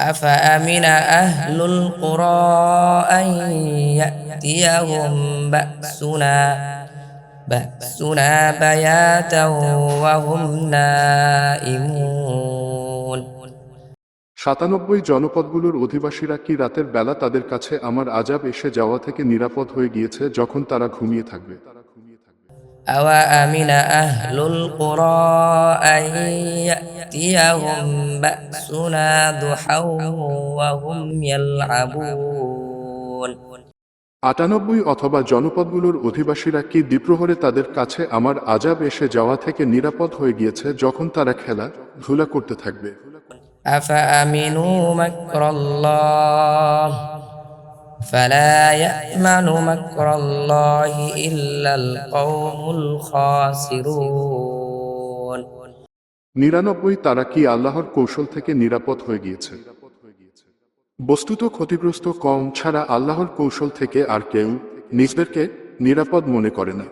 أفأمن أهل القرى أن يأتيهم بأسنا بأسنا بياتا وهم نائمون সাতানব্বই জনপদগুলোর অধিবাসীরা কি রাতের বেলা তাদের কাছে আমার আজাব এসে যাওয়া থেকে নিরাপদ হয়ে গিয়েছে যখন তারা ঘুমিয়ে থাকবে أوأمن أهل القرى أن يأتيهم بأسنا ضحى وهم يلعبون আটানব্বই অথবা জনপদগুলোর অধিবাসীরা কি দ্বিপ্রহরে তাদের কাছে আমার আজাব এসে যাওয়া থেকে নিরাপদ হয়ে গিয়েছে যখন তারা খেলা ধুলা করতে থাকবে أفأمنوا مكر الله فلا يأمن مكر الله إلا القوم الخاسرون নিরানব্বই তারা কি আল্লাহর কৌশল থেকে নিরাপদ হয়ে গিয়েছে বস্তুত ক্ষতিগ্রস্ত কম ছাড়া আল্লাহর কৌশল থেকে আর কেউ নিজদেরকে নিরাপদ মনে করে না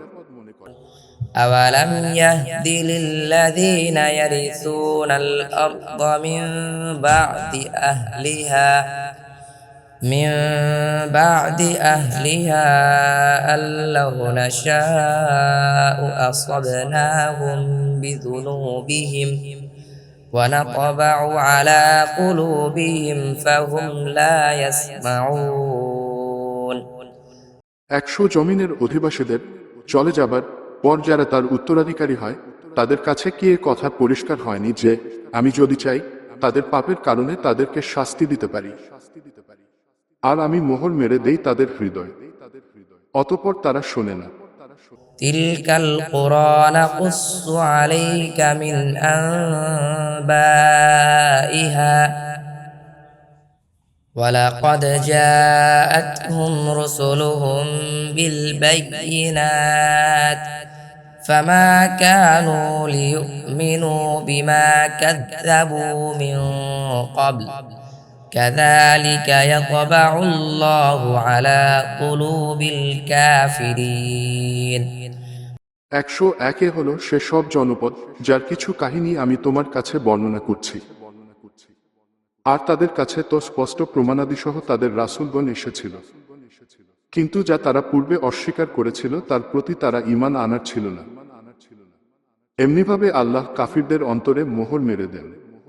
أولم يهد للذين يرثون الأرض من بعد أهلها من بعد أهلها أن لو نشاء أصبناهم بذنوبهم ونطبع على قلوبهم فهم لا يسمعون একশো জমিনের অধিবাসীদের চলে যাবার পর যারা তার উত্তরাধিকারী হয় তাদের কাছে কি এ কথা পরিষ্কার হয়নি যে আমি যদি চাই তাদের পাপের কারণে তাদেরকে শাস্তি দিতে পারি আর আমি মোহর মেরে দেই তাদের হৃদয় অতপর তারা শোনে না تلك القرى نقص عليك من أنبائها ولقد جاءتهم رسلهم بالبينات فما كانوا ليؤمنوا بما كذبوا من قبل كذلك يطبع الله على قلوب الكافرين একশো একে হলো সেসব জনপদ যার কিছু কাহিনী আমি তোমার কাছে বর্ণনা করছি আর তাদের কাছে তো স্পষ্ট প্রমাণাদিসহ তাদের রাসুলগণ এসেছিল কিন্তু যা তারা পূর্বে অস্বীকার করেছিল তার প্রতি তারা ঈমান আনার ছিল না এমনিভাবে আল্লাহ কাফিরদের অন্তরে মোহর মেরে দেন